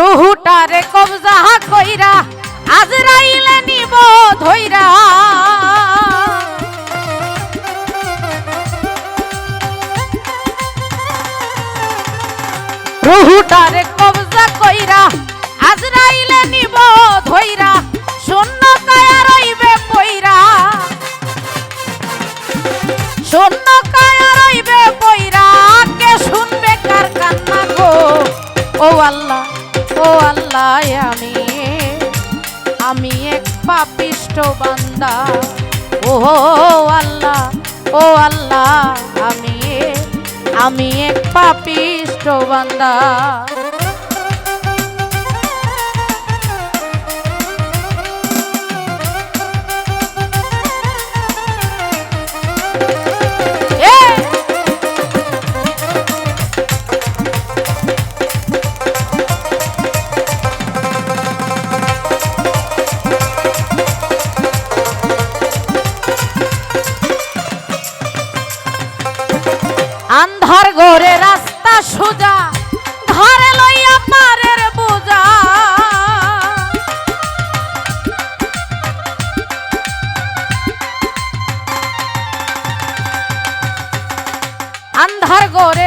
রুহুটারে কবজা কইরা আজরাইলে নিব ধইরা। রুহুটারে কবজা কইরা আজরাইলে নিব ধইরা। শূন্য কায়া আল্লাহ আমি আমি এক পাপিষ্ট বান্দা। ও আল্লাহ ও আল্লাহ আমি আমি এক পাপিষ্ট বান্দা। আন্ধার ঘরে রাস্তা সোজা ঘরে লইয়া পারের বোঝা। আন্ধার ঘরে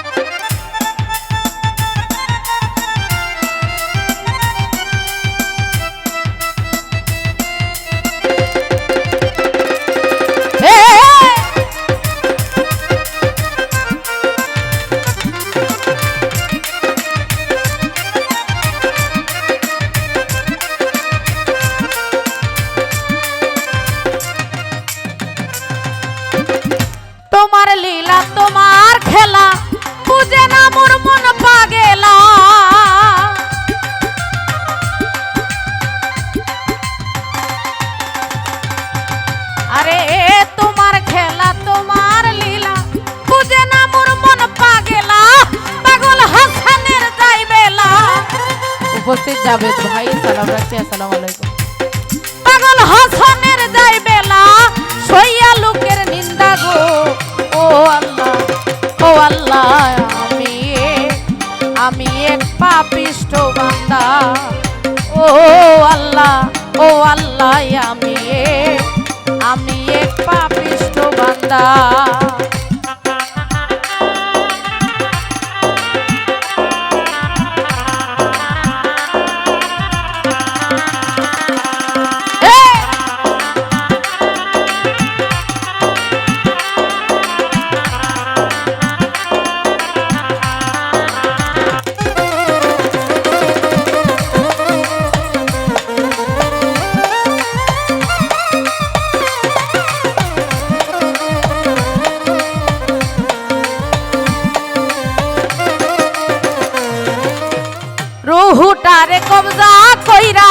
আরে তোমার খেলা তোমার লীলা। বুঝে না মোর মন পাগেলা পাগল হাসানের যাইবেলা উপস্থিত জাবেদ ভাই সালাম রাখছি আসসালামু আলাইকুম। পাগল হাসানের যাইবেলা সইয়া লোকের নিন্দা গো। ও আল্লাহ ও আল্লাহ আমি আমি এক পাপিষ্ট বান্দা। ও আল্লাহ ও আল্লাহ আমি এক বান্দা রুহুটারে কবজা কইরা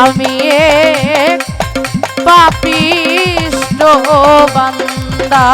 আমি পাপিষ্ট বান্দা।